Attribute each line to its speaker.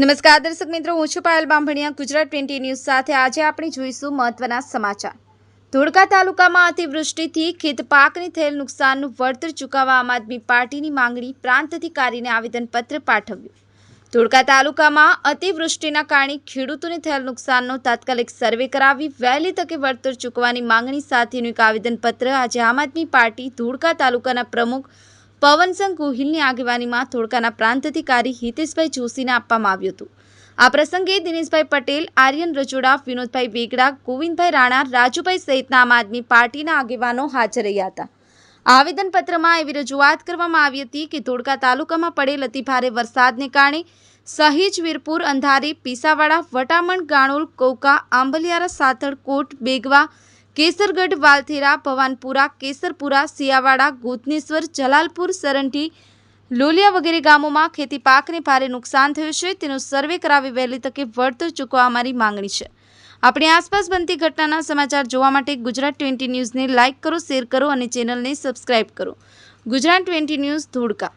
Speaker 1: નમસ્કાર, દર્શક મિત્રો, હું છું પાયલ બાંભણિયા. ગુજરાત ટ્વેન્ટી ન્યૂઝ સાથે આજે આપણે જોઈશું મહત્વના સમાચાર. ધોળકા તાલુકામાં અતિવૃષ્ટિથી ખેત પાકને થયેલ નુકસાનનું વળતર ચૂકવવા આમ આદમી પાર્ટીની માંગણી પ્રાંત અધિકારીને આવેદનપત્ર પાઠવ્યું. ધોળકા તાલુકામાં અતિવૃષ્ટિના કારણે ખેડૂતોને થયેલ નુકસાનનો તાત્કાલિક સર્વે કરાવી વહેલી તકે વળતર ચૂકવવાની માંગણી સાથેનું એક આવેદનપત્ર આજે આમ આદમી પાર્ટી ધોળકા તાલુકાના પ્રમુખ પવનસંગ ગોહિલની આગેવાનીમાં ધોળકાના પ્રાંત અધિકારી હિતેશભાઈ જોશીને આપવામાં આવ્યું હતું. આ પ્રસંગે દિનેશભાઈ પટેલ, આર્યન રજોડા, વિનોદભાઈ વેગડા, ગોવિંદભાઈ રાણા, રાજુભાઈ સહિતના આમ આદમી પાર્ટીના આગેવાનો હાજર રહ્યા હતા. આવેદનપત્રમાં એવી રજૂઆત કરવામાં આવી હતી કે ધોળકા તાલુકામાં પડેલ અતિભારે વરસાદને કારણે સહીજ વીરપુર, અંધારી, પીસાવાડા, વટામણ, ગાણોલ, કોકા, આંબલિયારા, સાથળ, કોટ, બેગવા કેસરગઢ, વાલથેરા ભવાનપુરા કેસરપુરા સિયાવાડા ગોતનેશ્વર, જલાલપુર સરંઠી લોલિયા વગેરે ગામોમાં ખેતી પાકને ભારે નુકસાન થયું છે. તેનો સર્વે કરાવી વહેલી તકે વળતર ચૂકવવા અમારી માંગણી છે. આપણી આસપાસ બનતી ઘટનાના સમાચાર જોવા માટે ગુજરાત ટ્વેન્ટી ન્યૂઝને લાઇક કરો, શેર કરો અને ચેનલને સબસ્ક્રાઇબ કરો. Gujarat twenty news Dholka.